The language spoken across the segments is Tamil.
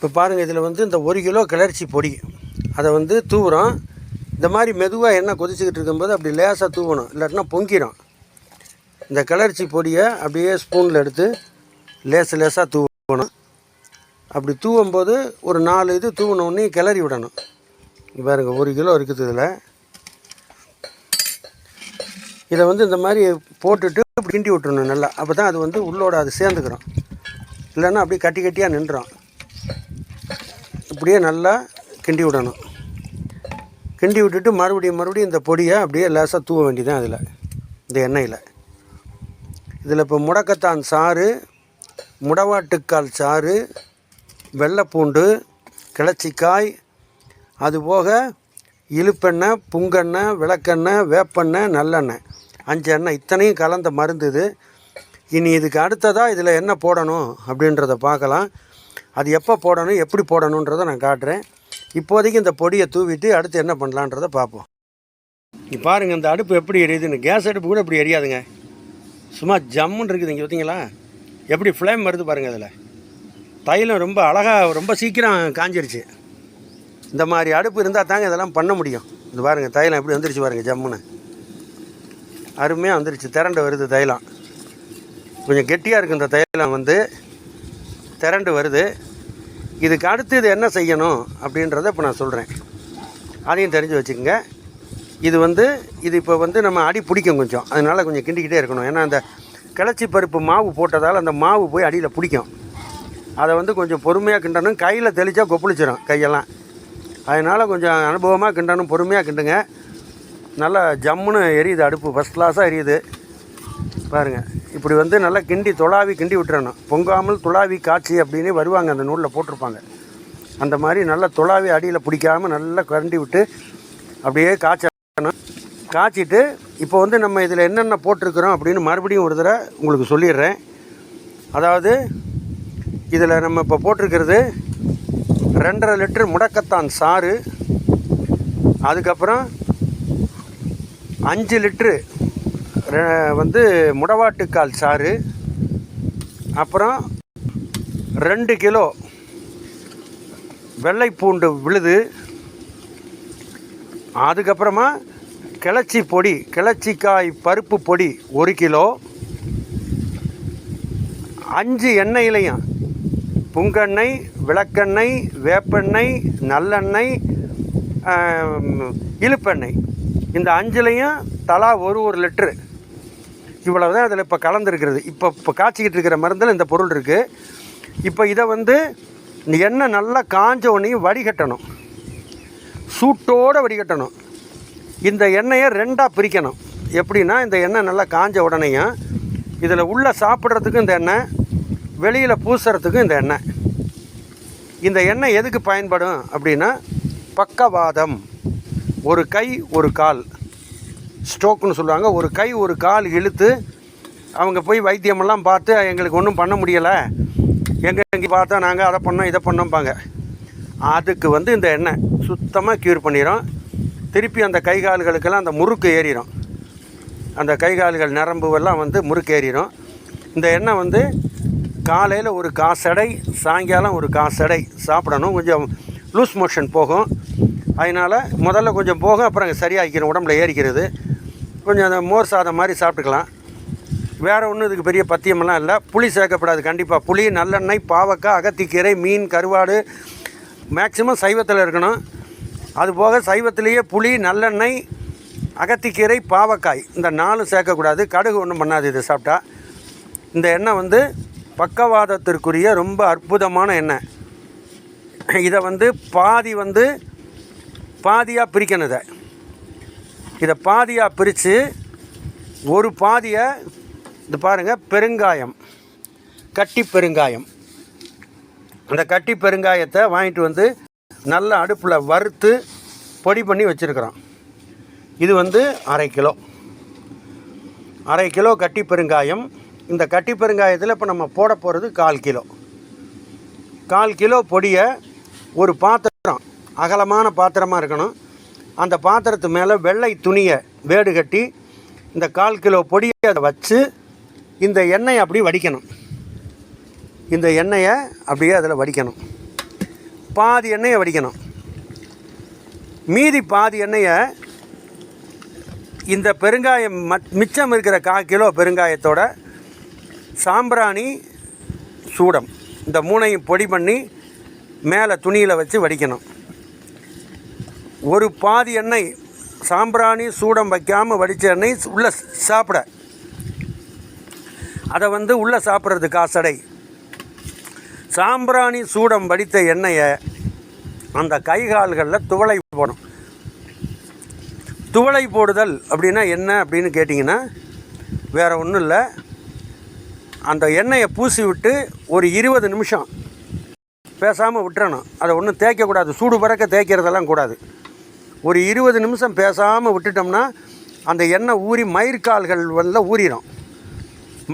இப்போ பாருங்கள் இதில் வந்து இந்த ஒரு கிலோ கிளர்ச்சி பொடி. அதை வந்து தூவுறோம். இந்த மாதிரி மெதுவாக எண்ணெய் கொதிச்சுக்கிட்டு இருக்கும்போது அப்படி லேசாக தூவணும். இல்லாட்டினா பொங்கிடும் இந்த கிளர்ச்சி பொடியை அப்படியே ஸ்பூனில் எடுத்து லேசு லேசாக தூவணும். அப்படி தூவும்போது ஒரு நாலு இது தூவினோடனே கிளறி விடணும். பாருங்கள் பாருங்க ஒரு கிலோ இருக்குது இதில். இதை வந்து இந்த மாதிரி போட்டுட்டு இப்படி கிண்டி விட்டுறணும் நல்லா. அப்போ தான் அது வந்து உள்ளோட அது சேர்ந்துக்கிறோம். இல்லைன்னா அப்படியே கட்டி கட்டியாக நின்றோம் இப்படியே நல்லா கிண்டி விடணும். கிண்டி விட்டுட்டு மறுபடியும் மறுபடியும் இந்த பொடியை அப்படியே லேசாக தூவ வேண்டியதான் அதில் இந்த எண்ணெயில். இதில் இப்போ முடக்கத்தான் சாறு முடவாட்டுக்கால் சாறு வெள்ளைப்பூண்டு கிளச்சிக்காய் அதுபோக இழுப்பெண்ணெய் புங்கெண்ணெய் விளக்கெண்ணெய் வேப்பெண்ணெய் நல்லெண்ணெய். அஞ்சு எண்ணெய். இத்தனையும் கலந்த மருந்து இது இனி இதுக்கு அடுத்ததாக இதில் என்ன போடணும் அப்படின்றத பார்க்கலாம். அது எப்போ போடணும் எப்படி போடணுன்றதை நான் காட்டுறேன். இப்போதைக்கு இந்த பொடியை தூவிட்டு அடுத்து என்ன பண்ணலான்றதை பார்ப்போம். இப்போ பாருங்கள் இந்த அடுப்பு எப்படி எரியுதுன்னு. கேஸ் அடுப்பு கூட இப்படி எரியாதுங்க. சும்மா ஜம்முன்னு இருக்குது இங்கே பார்த்தீங்களா எப்படி ஃப்ளேம் வருது பாருங்கள் அதில். தைலம் ரொம்ப அழகாக ரொம்ப சீக்கிரம் காஞ்சிருச்சு. இந்த மாதிரி அடுப்பு இருந்தால் தாங்க இதெல்லாம் பண்ண முடியும். இது பாருங்கள் தைலம் எப்படி வந்துருச்சு பாருங்கள் ஜம்முன்னு. அருமையாக வந்துருச்சு திரண்டு வருது தைலம். கொஞ்சம் கெட்டியாக இருக்குது இந்த தைலம் வந்து. திரண்டு வருது. இதுக்கு அடுத்து இது என்ன செய்யணும் அப்படின்றத இப்போ நான் சொல்கிறேன் அதையும் தெரிஞ்சு வச்சுக்கோங்க. இது வந்து இது இப்போ வந்து நம்ம அடி பிடிக்கும் கொஞ்சம். அதனால் கொஞ்சம் கிண்டிக்கிட்டே இருக்கணும். ஏன்னா அந்த கிளச்சி பருப்பு மாவு போட்டதால் அந்த மாவு போய் அடியில் பிடிக்கும். அதை வந்து கொஞ்சம் பொறுமையாக கிண்டணும். கையில் தெளித்தா கொப்பளிச்சிடும் கையெல்லாம். அதனால் கொஞ்சம் அனுபவமாக கிண்டணும் பொறுமையாக கிண்டுங்க. நல்லா ஜம்முன்னு எரியுது அடுப்பு. ஃபஸ்ட் கிளாஸாக எரியுது. பாருங்கள் இப்படி வந்து நல்லா கிண்டி துளாவி கிண்டி விட்டுறணும். பொங்காமல் துளாவி காட்சி அப்படின்னு வருவாங்க அந்த நூலில் போட்டிருப்பாங்க. அந்த மாதிரி நல்லா துளாவி அடியில் பிடிக்காமல் நல்லா கரண்டி விட்டு அப்படியே காய்ச்சணும் காய்ச்சிட்டு இப்போ வந்து நம்ம இதில் என்னென்ன போட்டிருக்கிறோம் அப்படின்னு மறுபடியும் ஒரு தடவை உங்களுக்கு சொல்லிடுறேன். அதாவது இதில் நம்ம இப்போ போட்டிருக்கிறது ரெண்டரை லிட்டர் முடக்கத்தான் சாறு அதுக்கப்புறம் அஞ்சு லிட்ரு வந்து முடவாட்டுக்கால் சாறு அப்புறம் ரெண்டு கிலோ வெள்ளைப்பூண்டு விழுது அதுக்கப்புறமா கிளச்சி பொடி கிளச்சிக்காய் பருப்பு பொடி ஒரு கிலோ அஞ்சு எண்ணெயிலையும் புங்கெண்ணெய் விளக்கெண்ணெய் வேப்பெண்ணெய் நல்லெண்ணெய் இழுப்பெண்ணெய் இந்த அஞ்சுலையும் தலா ஒரு ஒரு லிட்ரு. இவ்வளவு தான் அதில் இப்போ கலந்துருக்கிறது. இப்போ இப்போ காய்ச்சிக்கிட்டு இருக்கிற மருந்தில் இந்த பொருள் இருக்குது இப்போ இதை வந்து எண்ணெய் நல்லா காஞ்ச உடனே வடிகட்டணும். சூட்டோடு வடிகட்டணும். இந்த எண்ணெயை ரெண்டாக பிரிக்கணும். எப்படின்னா இந்த எண்ணெய் நல்லா காஞ்ச உடனேயும் இதில் உள்ளே சாப்பிட்றதுக்கும் இந்த எண்ணெய் வெளியில் பூசுறதுக்கும் இந்த எண்ணெய். இந்த எண்ணெய் எதுக்கு பயன்படும் அப்படின்னா பக்கவாதம். ஒரு கை ஒரு கால். ஸ்ட்ரோக்குன்னு சொல்லுவாங்க. ஒரு கை ஒரு கால் இழுத்து அவங்க போய் வைத்தியமெல்லாம் பார்த்து எங்களுக்கு ஒன்றும் பண்ண முடியலை. எங்கே எங்கே பார்த்தா நாங்கள் அதை பண்ணோம் இதை பண்ணோம்பாங்க. அதுக்கு வந்து இந்த எண்ணெய் சுத்தமாக க்யூர் பண்ணிடும் திருப்பி அந்த கை கால்களுக்கெல்லாம் அந்த முறுக்கு ஏறிடும் அந்த கை கால்கள் நரம்புவெல்லாம் வந்து முறுக்கு ஏறிடும் இந்த எண்ணெய் வந்து காலையில் ஒரு காசடை சாயங்காலம் ஒரு காசடை சாப்பிடணும். கொஞ்சம் லூஸ் மோஷன் போகும். அதனால் முதல்ல கொஞ்சம் போகும் அப்புறம் சரியாகிக்கிறோம் உடம்புல ஏறிக்கிறது. கொஞ்சம் அந்த மோர் சாதம் மாதிரி சாப்பிட்டுக்கலாம். வேறு ஒன்றும் இதுக்கு பெரிய பத்தியமெல்லாம் இல்லை. புளி சேர்க்கப்படாது கண்டிப்பாக புளி நல்லெண்ணெய் பாவக்காய் அகத்திக்கீரை மீன் கருவாடு மேக்ஸிமம் சைவத்தில் இருக்கணும். அதுபோக சைவத்திலேயே புளி நல்லெண்ணெய் அகத்திக்கீரை பாவக்காய் இந்த நாலும் சேர்க்கக்கூடாது. கடுகு ஒன்றும் பண்ணாது இது சாப்பிட்டா. இந்த எண்ணெய் வந்து பக்கவாதத்திற்குரிய ரொம்ப அற்புதமான எண்ணெய். இதை வந்து பாதி வந்து பாதியாக பிரிக்கணும் இதை. இதை பாதியாக பிரித்து ஒரு பாதியை இது பாருங்கள் பெருங்காயம். கட்டி பெருங்காயம். அந்த கட்டி பெருங்காயத்தை வாங்கிட்டு வந்து நல்ல அடுப்பில் வறுத்து பொடி பண்ணி வச்சுருக்குறோம். இது வந்து அரை கிலோ. அரை கிலோ கட்டி பெருங்காயம். இந்த கட்டி பெருங்காயத்தில் இப்போ நம்ம போட போகிறது கால் கிலோ. கால் கிலோ பொடியை ஒரு பாத்திரம் அகலமான பாத்திரமாக இருக்கணும். அந்த பாத்திரத்து மேலே வெள்ளை துணியை வேடு கட்டி இந்த கால் கிலோ பொடியை அதை வச்சு இந்த எண்ணெயை அப்படி வடிக்கணும். இந்த எண்ணெயை அப்படியே அதில் வடிக்கணும். பாதி எண்ணெயை வடிக்கணும். மீதி பாதி எண்ணெயை இந்த பெருங்காயம் மத் மிச்சம் இருக்கிற கால் கிலோ பெருங்காயத்தோட சாம்பிராணி சூடம். இந்த மூணையும் பொடி பண்ணி மேலே துணியில் வச்சு வடிக்கணும். ஒரு பாதி எண்ணெய் சாம்பிராணி சூடம் வைக்காமல் வடித்த எண்ணெய் உள்ளே சாப்பிட. அதை வந்து உள்ளே சாப்பிட்றது காசடை சாம்பிராணி சூடம் வடித்த எண்ணெயை அந்த கை கால்களில் துவளை போடும் துவளை போடுதல் அப்படின்னா என்ன அப்படின்னு கேட்டிங்கன்னா வேறு ஒன்றும் இல்லை. அந்த எண்ணெயை பூசி விட்டு ஒரு இருபது நிமிஷம் பேசாமல் விட்டுறணும். அதை ஒன்றும் தேய்க்கக்கூடாது. சூடு பறக்க தேய்க்கிறதெல்லாம் கூடாது. ஒரு இருபது நிமிஷம் பேசாமல் விட்டுட்டோம்னா அந்த எண்ணெய் ஊறி மயிர்கால்கள் வந்து ஊறிடும்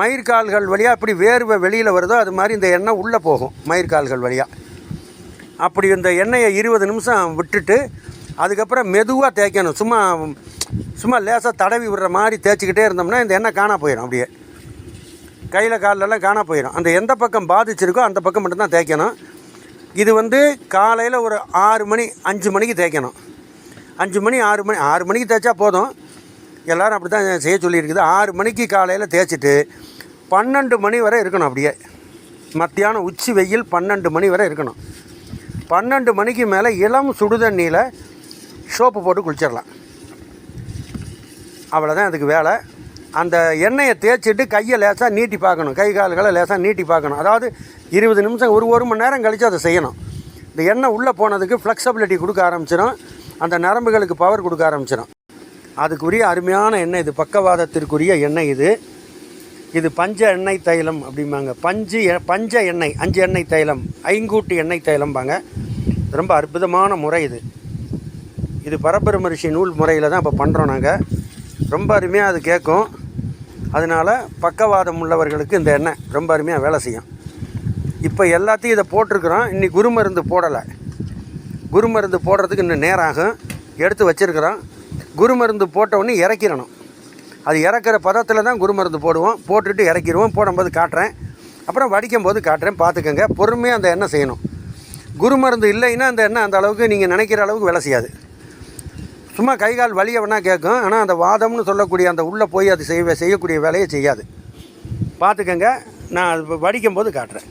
மயிர்கால்கள் வழியாக அப்படி வேர்வை வெளியில் வருதோ அது மாதிரி இந்த எண்ணெய் உள்ளே போகும் மயிர்கால்கள் வழியாக அப்படி இந்த எண்ணெயை இருபது நிமிஷம் விட்டுட்டு அதுக்கப்புறம் மெதுவாக தேய்க்கணும். சும்மா சும்மா லேசாக தடவி விடுற மாதிரி தேய்ச்சிக்கிட்டே இருந்தோம்னா இந்த எண்ணெய் காணா போயிடும் அப்படியே. கையில் கால்லெல்லாம் காணா போயிடும் அந்த எந்த பக்கம் பாதிச்சிருக்கோ அந்த பக்கம் மட்டும்தான் தேய்க்கணும். இது வந்து காலையில் ஒரு ஆறு மணி அஞ்சு மணிக்கு தேய்க்கணும். அஞ்சு மணி ஆறு மணி ஆறு மணிக்கு தேய்ச்சா போதும். எல்லோரும் அப்படி தான் செய்ய சொல்லியிருக்குது. ஆறு மணிக்கு காலையில் தேய்ச்சிட்டு பன்னெண்டு மணி வரை இருக்கணும் அப்படியே. மத்தியானம் உச்சி வெயில் பன்னெண்டு மணி வரை இருக்கணும். பன்னெண்டு மணிக்கு மேலே இளம் சுடுதண்ணியில் சோப்பு போட்டு குளிச்சிடலாம். அவ்வளோதான் அதுக்கு வேலை. அந்த எண்ணெயை தேய்ச்சிட்டு கையை லேசாக நீட்டி பார்க்கணும். கை கால்களை லேசாக நீட்டி பார்க்கணும். அதாவது இருபது நிமிஷம் ஒரு ஒரு மணி நேரம் கழித்து அதை செய்யணும். இந்த எண்ணெய் உள்ளே போனதுக்கு ஃப்ளெக்சபிலிட்டி கொடுக்க ஆரம்பிச்சிடும். அந்த நரம்புகளுக்கு பவர் கொடுக்க ஆரம்பிச்சிடும் அதுக்குரிய அருமையான எண்ணெய் இது பக்கவாதத்திற்குரிய எண்ணெய் இது. இது பஞ்ச எண்ணெய் தைலம் அப்படிம்பாங்க. பஞ்சு எ- பஞ்ச எண்ணெய் அஞ்சு எண்ணெய் தைலம் ஐங்கூட்டு எண்ணெய் தைலம்பாங்க. ரொம்ப அற்புதமான முறை இது. இது பரபரம ரிஷி நூல் முறையில் தான் இப்போ பண்ணுறோம் நாங்கள் ரொம்ப அருமையாக அது கேட்கும். அதனால் பக்கவாதம் உள்ளவர்களுக்கு இந்த எண்ணெய் ரொம்ப அருமையாக வேலை செய்யும். இப்போ எல்லாத்தையும் இதை போட்டிருக்கிறோம். இன்னி குருமருந்து போடலை. குரு மருந்து போடுறதுக்கு இன்னும் நேரம் ஆகும் எடுத்து வச்சிருக்கிறோம். குரு மருந்து போட்டவுடனே இறக்கிடணும். அது இறக்குற பதத்தில் தான் குரு மருந்து போடுவோம். போட்டுட்டு இறக்கிடுவோம். போடும்போது காட்டுறேன். அப்புறம் வடிக்கும் போது காட்டுறேன். பார்த்துக்கங்க. பொறுமையாக அந்த எண்ணெய் செய்யணும். குரு மருந்து இல்லைன்னா அந்த எண்ணெய் அந்த அளவுக்கு நீங்கள் நினைக்கிற அளவுக்கு வேலை செய்யாது. சும்மா கை கால் வலியை வேணால் கேட்கும். ஆனால் அந்த வாதம்னு சொல்லக்கூடிய அந்த உள்ளே போய் அது செய்ய செய்யக்கூடிய வேலையை செய்யாது. பார்த்துக்கங்க. நான் அது வடிக்கும் போது காட்டுறேன்.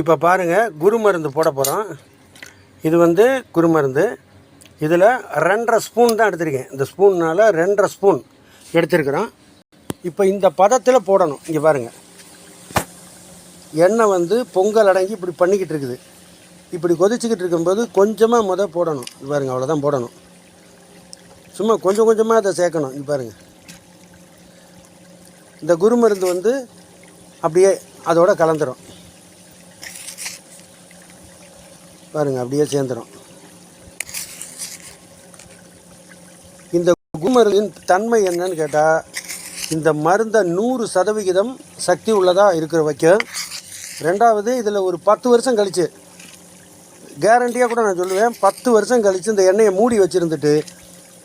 இப்போ பாருங்கள் குருமருந்து போட போகிறோம் இது வந்து குருமருந்து. இதில் ரெண்டரை ஸ்பூன் தான் எடுத்திருக்கேன். இந்த ஸ்பூன்னால் ரெண்டரை ஸ்பூன் எடுத்திருக்கிறோம். இப்போ இந்த பதத்தில் போடணும். இங்கே பாருங்கள் எண்ணெய் வந்து பொங்கல் அடங்கி இப்படி பண்ணிக்கிட்டு இருக்குது. இப்படி கொதிச்சுக்கிட்டு இருக்கும்போது கொஞ்சமாக முத போடணும். இது பாருங்கள் அவ்வளோதான் போடணும். சும்மா கொஞ்சம் கொஞ்சமாக அதை சேர்க்கணும். இது பாருங்கள் இந்த குருமருந்து வந்து அப்படியே அதோட கலந்துரும். பாருங்க அப்படியே சேர்ந்துடும் இந்த குமருந்தின் தன்மை என்னன்னு கேட்டால் இந்த மருந்தை நூறு சதவிகிதம் சக்தி உள்ளதாக இருக்கிற வைக்கும் ரெண்டாவது இதில் ஒரு பத்து வருஷம் கழிச்சு கேரண்டியாக கூட நான் சொல்லுவேன் பத்து வருஷம் கழித்து இந்த எண்ணெயை மூடி வச்சுருந்துட்டு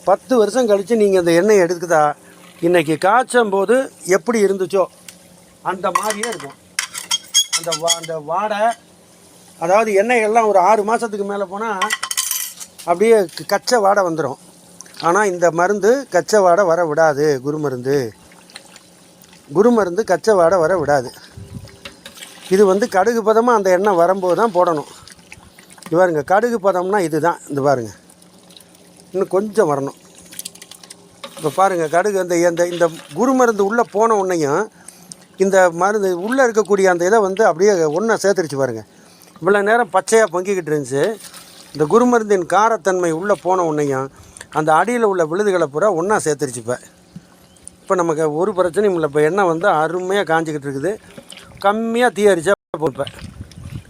பத்து வருஷம் கழித்து நீங்கள் இந்த எண்ணெயை எடுக்குதா இன்றைக்கி காய்ச்சும் போது எப்படி இருந்துச்சோ அந்த மாதிரியே இருக்கும். அந்த வா அந்த வாடை அதாவது எண்ணெய்கள்லாம் ஒரு ஆறு மாதத்துக்கு மேலே போனால் அப்படியே கச்சை வாடை வந்துடும் ஆனால் இந்த மருந்து கச்சை வாடை வர விடாது குரு மருந்து குரு மருந்து கச்சை வாடை வர விடாது. இது வந்து கடுகு பதமாக அந்த எண்ணெய் வரும்போது தான் போடணும். இது பாருங்க கடுகு பதம்னா இது தான் இந்த பாருங்க. இன்னும் கொஞ்சம் வரணும். இப்போ பாருங்கள் கடுகு அந்த இந்த இந்த குரு மருந்து உள்ளே போன உடனேயும் இந்த மருந்து உள்ளே இருக்கக்கூடிய அந்த இதை வந்து அப்படியே ஒன்றா சேர்த்துருச்சு பாருங்க. இவ்வளோ நேரம் பச்சையாக பொங்கிக்கிட்டு இருந்துச்சு. இந்த குருமருந்தின் காரத்தன்மை உள்ளே போன உன்னையும் அந்த அடியில் உள்ள விழுதுகளை பூரா ஒன்றா சேர்த்துருச்சுப்பேன் இப்போ. நமக்கு ஒரு பிரச்சனையும் இல்லை. இப்போ எண்ணெய் வந்து அருமையாக காஞ்சிக்கிட்டு இருக்குது. கம்மியாக தீ அரிச்சா இப்போ.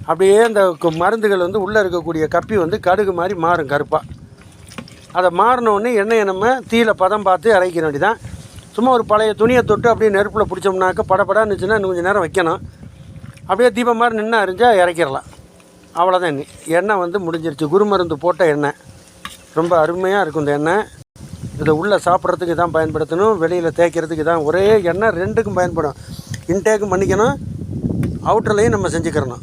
அப்படியே இந்த மருந்துகள் வந்து உள்ளே இருக்கக்கூடிய கப்பி வந்து கடுகு மாதிரி மாறும் கருப்பாக அதை மாறினோடனே எண்ணெயை நம்ம தீயில் பதம் பார்த்து இறக்கிற வேண்டியதான் சும்மா ஒரு பழைய துணியை தொட்டு அப்படியே நெருப்பில் பிடிச்சோம்னாக்க படபடா இருந்துச்சுன்னா இன்னும் கொஞ்சம் நேரம் வைக்கணும். அப்படியே தீபம் மாதிரி நின்று அறிஞ்சால் இறக்கிடலாம். அவ்வளோதான் எண்ணெய் வந்து முடிஞ்சிருச்சு. குருமருந்து போட்ட எண்ணெய். ரொம்ப அருமையாக இருக்கும் இந்த எண்ணெய். இதை உள்ளே சாப்பிட்றதுக்கு தான் பயன்படுத்தணும். வெளியில் தேய்க்கிறதுக்கு தான் ஒரே எண்ணெய் ரெண்டுக்கும் பயன்படும். இன்டேக்கும் பண்ணிக்கணும். அவுட்டர்லையும் நம்ம செஞ்சுக்கிறணும்.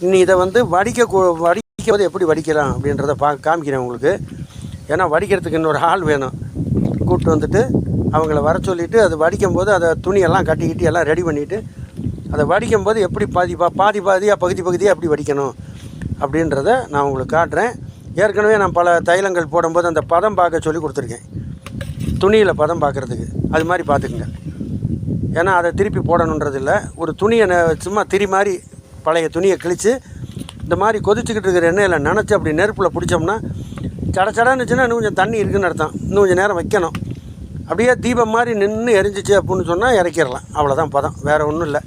இனி இதை வந்து வடிக்க கூ- வடிக்கும் போது எப்படி வடிக்கலாம் அப்படின்றத பா காமிக்கிறேன் உங்களுக்கு. ஏன்னா வடிக்கிறதுக்கு இன்னொரு ஆள் வேணும். கூப்பிட்டு வந்துட்டு அவங்கள வர சொல்லிவிட்டு அது வடிக்கும் போது அதை துணியெல்லாம் கட்டிக்கிட்டு எல்லாம் ரெடி பண்ணிவிட்டு அதை வடிக்கும் போது எப்படி பாதி பா பாதி பாதியாக பகுதி பகுதியாக எப்படி வடிக்கணும் அப்படின்றத நான் உங்களுக்கு காட்டுறேன். ஏற்கனவே நான் பல தைலங்கள் போடும்போது அந்த பதம் பார்க்க சொல்லி கொடுத்துருக்கேன். துணியில் பதம் பார்க்குறதுக்கு. அது மாதிரி பார்த்துக்குங்க. ஏன்னா அதை திருப்பி போடணுன்றது இல்லை. ஒரு துணியை சும்மா திரி மாதிரி பழைய துணியை கிழித்து இந்த மாதிரி கொதிச்சுக்கிட்டு இருக்கிற எண்ணெயில் நினச்சி அப்படி நெருப்பில் பிடிச்சோம்னா சட சடன்னுச்சுன்னா இன்னும் கொஞ்சம் தண்ணி இருக்குன்னு அர்த்தம். இன்னும் கொஞ்சம் நேரம் வைக்கணும். அப்படியே தீபம் மாதிரி நின்று எரிஞ்சிச்சு அப்படின்னு சொன்னால் இறக்கிடலாம். அவ்வளோதான் பதம். வேறு ஒன்றும் இல்லை.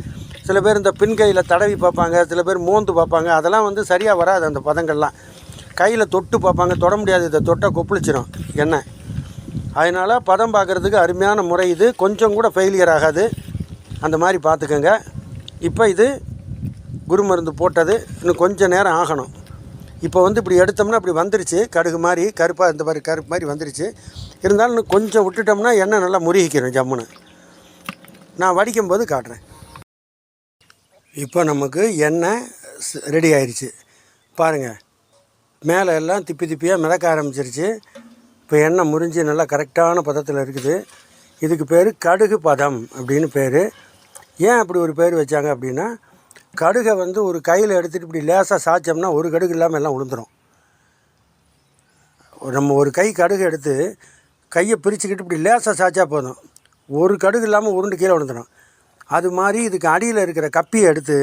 சில பேர் இந்த பின் கையில் தடவி பார்ப்பாங்க சில பேர் மோந்து பார்ப்பாங்க. அதெல்லாம் வந்து சரியாக வராது அந்த பதங்கள்லாம். கையில் தொட்டு பார்ப்பாங்க தொட முடியாது. இதை தொட்டால் கொப்பளிச்சிடும் எண்ணெய் அதனால் பதம் பார்க்குறதுக்கு அருமையான முறை இது. கொஞ்சம் கூட ஃபெயிலியர் ஆகாது. அந்த மாதிரி பார்த்துக்கோங்க. இப்போ இது குரு மருந்து போட்டது. இன்னும் கொஞ்சம் நேரம் ஆகணும். இப்போ வந்து இப்படி எடுத்தோம்னா இப்படி வந்துருச்சு. கடுகு மாதிரி கருப்பாக இந்த மாதிரி கருப்பு மாதிரி வந்துருச்சு. இருந்தாலும் இன்னும் கொஞ்சம் விட்டுட்டோம்னா எண்ணெய் நல்லா முருகிக்கிறோம் ஜம்முன்னு. நான் வடிக்கும்போது காட்டுறேன். இப்போ நமக்கு எண்ணெய் ரெடி ஆயிடுச்சு பாருங்கள் மேலே எல்லாம் திப்பி திப்பியாக மிதக்க ஆரம்பிச்சிருச்சு. இப்போ எண்ணெய் முறிஞ்சு நல்லா கரெக்டான பதத்தில் இருக்குது. இதுக்கு பேர் கடுகு பதம் அப்படின்னு பேர். ஏன் அப்படி ஒரு பேர் வச்சாங்க அப்படின்னா கடுகை வந்து ஒரு கையில் எடுத்துகிட்டு இப்படி லேசாக சாய்ச்சோம்னா ஒரு கடுகு இல்லாமல் எல்லாம் உளுந்துடும் நம்ம ஒரு கை கடுகு எடுத்து கையை பிரிச்சுக்கிட்டு இப்படி லேசாக சாய்ச்சா போதும். ஒரு கடுகு இல்லாமல் உருண்டு கீழே விழுந்துடும் அது மாதிரி இதுக்கு அடியில் இருக்கிற கப்பியை எடுத்து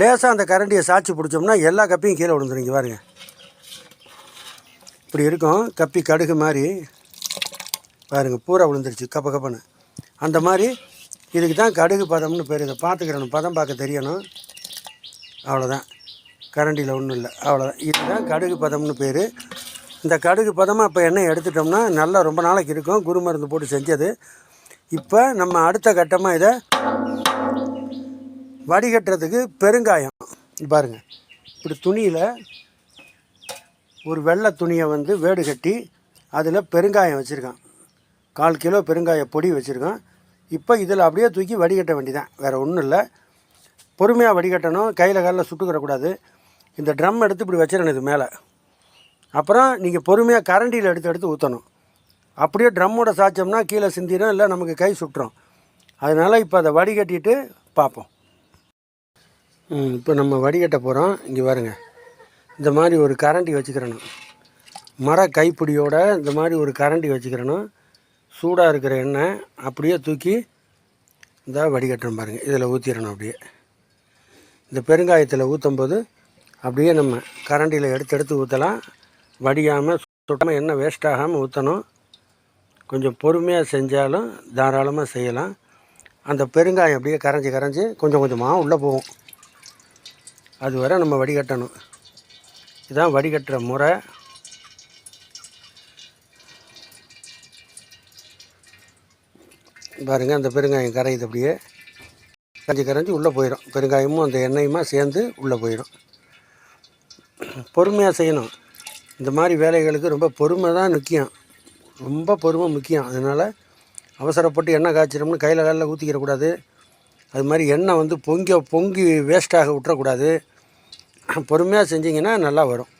லேசாக அந்த கரண்டியை சாய்ச்சி பிடிச்சோம்னா எல்லா கப்பியும் கீழே விழுந்துருங்க பாருங்க. இப்படி இருக்கும். கப்பி கடுகு மாதிரி. பாருங்கள் பூரா விழுந்துருச்சு. கப்ப கப்பன்னு. அந்த மாதிரி இதுக்கு தான் கடுகு பதம்னு பேர். இதை பார்த்துக்கிறணும் பதம் பார்க்க தெரியணும். அவ்வளோதான் கரண்டியில் ஒன்றும் இல்லை. அவ்வளோதான் இதுதான் கடுகு பதம்னு பேர். இந்த கடுகு பதமாக இப்போ எண்ணெய் எடுத்துட்டோம்னா நல்லா ரொம்ப நாளைக்கு இருக்கும். குரு மருந்து போட்டு செஞ்சது. இப்போ நம்ம அடுத்த கட்டமாக இதை வடிகட்டுறதுக்கு பெருங்காயம். பாருங்கள் இப்படி துணியில் ஒரு வெள்ளை துணியை வந்து வேடு கட்டி அதில் பெருங்காயம் வச்சுருக்கான். கால் கிலோ பெருங்காய பொடி வச்சுருக்கான். இப்போ இதில் அப்படியே தூக்கி வடிகட்ட வேண்டிதான் வேறு ஒன்றும் இல்லை. பொறுமையாக வடிகட்டணும். கையில் காலில் சுட்டுக்கிறக்கூடாது இந்த ட்ரம் எடுத்து இப்படி வச்சிடணும் இது மேலே. அப்புறம் நீங்கள் பொறுமையாக கரண்டியில் எடுத்து எடுத்து ஊற்றணும் அப்படியே ட்ரம்மோட சாய்ச்சோம்னா கீழே சிந்திடும் இல்லை நமக்கு கை சுட்டுரும். அதனால் இப்போ அதை வடிகட்டிட்டு பார்ப்போம். இப்போ நம்ம வடிகட்ட போகிறோம் இங்கே வருங்க இந்த மாதிரி ஒரு கரண்டி வச்சுக்கிறணும். மர கைப்பிடியோட இந்த மாதிரி ஒரு கரண்டி வச்சுக்கிறணும். சூடாக இருக்கிற எண்ணெய் அப்படியே தூக்கி இந்த வடிகட்டுறோம் பாருங்கள் இதில் ஊற்றிடணும் அப்படியே. இந்த பெருங்காயத்தில் ஊற்றும்போது அப்படியே நம்ம கரண்டியில் எடுத்து எடுத்து ஊற்றலாம் வடியாமல் சுட்டாமல் எண்ணெய் வேஸ்ட் ஆகாமல் ஊற்றணும் கொஞ்சம் பொறுமையாக செஞ்சாலும் தாராளமாக செய்யலாம். அந்த பெருங்காயம் அப்படியே கரைஞ்சி கரைஞ்சி கொஞ்சம் கொஞ்சமாக உள்ளே போகும். அது வரை நம்ம வடிகட்டணும். இதுதான் வடிகட்டுற முறை. பாருங்கள் அந்த பெருங்காயம் கரையுது அப்படியே. கரைஞ்சி கரைஞ்சி உள்ளே போயிடும் பெருங்காயமும் அந்த எண்ணெயுமா சேர்ந்து உள்ளே போயிடும் பொறுமையாக செய்யணும். இந்த மாதிரி வேலைகளுக்கு ரொம்ப பொறுமை தான் முக்கியம். ரொம்ப பொறுமை முக்கியம். அதனால் அவசரப்பட்டு எண்ணெய் காய்ச்சிரோம்னு கையில் காலில் ஊற்றிக்கிறக்கூடாது அது மாதிரி எண்ணெய் வந்து பொங்கி பொங்கி வேஸ்ட்டாக விட்டுறக்கூடாது. பொறுமையாக செஞ்சிங்கன்னா நல்லா வரும்.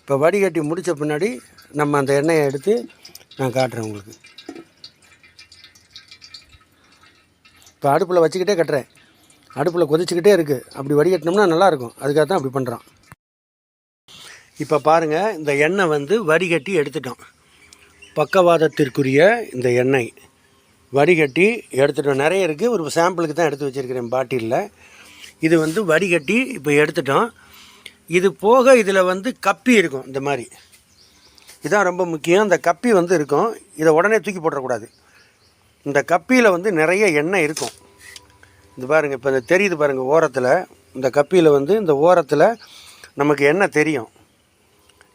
இப்போ வடிகட்டி முடித்த பின்னாடி நம்ம அந்த எண்ணெயை எடுத்து நான் காட்டுறேன் உங்களுக்கு. இப்போ அடுப்பில் வச்சுக்கிட்டே கட்டுறேன். அடுப்பில் கொதிச்சுக்கிட்டே இருக்குது அப்படி வடிகட்டினோம்னா நல்லாயிருக்கும் அதுக்காக தான் அப்படி பண்ணுறோம் இப்போ பாருங்கள் இந்த எண்ணெய் வந்து வடிகட்டி எடுத்துட்டோம். பக்கவாதத்திற்குரிய இந்த எண்ணெய். வடிகட்டி எடுத்துட்டோம் நிறைய இருக்குது ஒரு சாம்பிளுக்கு தான் எடுத்து வச்சுருக்கிறேன் பாட்டிலில். இது வந்து வடிகட்டி இப்போ எடுத்துட்டோம். இது போக இதில் வந்து கப்பி இருக்கும் இந்த மாதிரி. இதுதான் ரொம்ப முக்கியம். இந்த கப்பி வந்து இருக்கும். இதை உடனே தூக்கி போட்டுறக்கூடாது. இந்த கப்பியில் வந்து நிறைய எண்ணெய் இருக்கும். இது பாருங்கள் இப்போ இந்த தெரியுது பாருங்கள் ஓரத்தில். இந்த கப்பியில் வந்து இந்த ஓரத்தில் நமக்கு எண்ணெய் தெரியும்?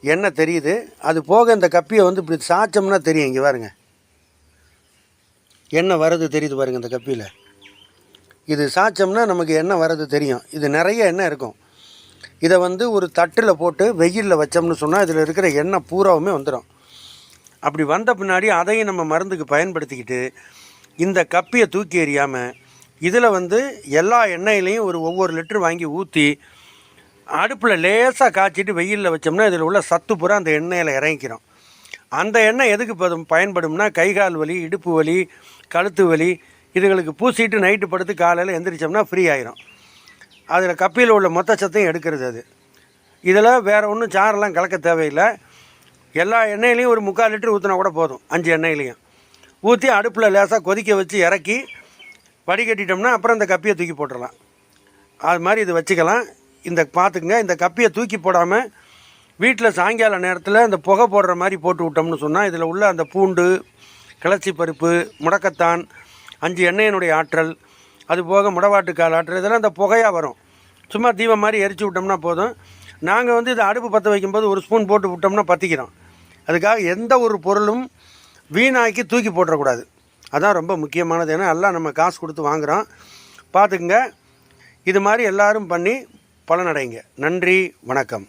எண்ணெய் தெரியுது? அது போக இந்த கப்பியை வந்து இப்படி சாய்ச்சோம்னா தெரியும். இங்கே பாருங்க. எண்ணெய் வர்றது தெரியுது பாருங்கள் இந்த கப்பியில். இது சாய்ச்சோம்னா நமக்கு எண்ணெய் வர்றது தெரியும். இது நிறைய எண்ணெய் இருக்கும். இதை வந்து ஒரு தட்டில் போட்டு வெயிலில் வச்சோம்னு சொன்னால் இதில் இருக்கிற எண்ணெய் பூராவுமே வந்துடும் அப்படி வந்த பின்னாடி அதையும் நம்ம மருந்துக்கு பயன்படுத்திக்கிட்டு இந்த கப்பியை தூக்கி எறியாமல் இதில் வந்து எல்லா எண்ணெயிலையும் ஒரு ஒவ்வொரு லிட்டர் வாங்கி ஊற்றி அடுப்பில் லேசாக காய்ச்சிட்டு வெயிலில் வச்சோம்னா இதில் உள்ள சத்து பூரா அந்த எண்ணெயில் இறங்கிக்கிறோம் அந்த எண்ணெய் எதுக்கு பயன்படும்னா கை கால் வலி இடுப்பு வலி கழுத்து வலி இதுகளுக்கு பூசிட்டு நைட்டு படுத்து காலையில் எந்திரிச்சோம்னா ஃப்ரீ ஆயிரும். அதில் கப்பியில் உள்ள மொத்த சத்தையும் எடுக்கிறது அது. இதில் வேறு ஒன்றும் சாரெல்லாம் கலக்க தேவையில்லை. எல்லா எண்ணெயிலையும் ஒரு முக்கால் லிட்டர் ஊற்றினா கூட போதும் அஞ்சு எண்ணெயிலையும். ஊற்றி அடுப்பில் லேசாக கொதிக்க வச்சு இறக்கி வடிகட்டிட்டோம்னா அப்புறம் அந்த கப்பியை தூக்கி போட்டுடலாம் அது மாதிரி இது வச்சுக்கலாம். இந்த பார்த்துக்குங்க இந்த கப்பியை தூக்கி போடாமல் வீட்டில் சாயங்கால நேரத்தில் இந்த புகை போடுற மாதிரி போட்டு விட்டோம்னு சொன்னால் இதில் உள்ள அந்த பூண்டு கிளச்சி பருப்பு முடக்கத்தான் அஞ்சு எண்ணெயினுடைய ஆற்றல் அது போக முடவாட்டுக்கால் ஆற்றல் இதெல்லாம் அந்த புகையாக வரும். சும்மா தீபம் மாதிரி எரிச்சு விட்டோம்னா போதும். நாங்கள் வந்து இதை அடுப்பு பற்ற வைக்கும்போது ஒரு ஸ்பூன் போட்டு விட்டோம்னா பற்றிக்கிறோம் அதுக்காக எந்த ஒரு பொருளும் வீணாக்கி தூக்கி போட்டுறக்கூடாது. அதான் ரொம்ப முக்கியமானது. ஏன்னா எல்லாம் நம்ம காசு கொடுத்து வாங்குகிறோம் பார்த்துக்குங்க இது மாதிரி எல்லோரும் பண்ணி பலனடைங்க. நன்றி வணக்கம்.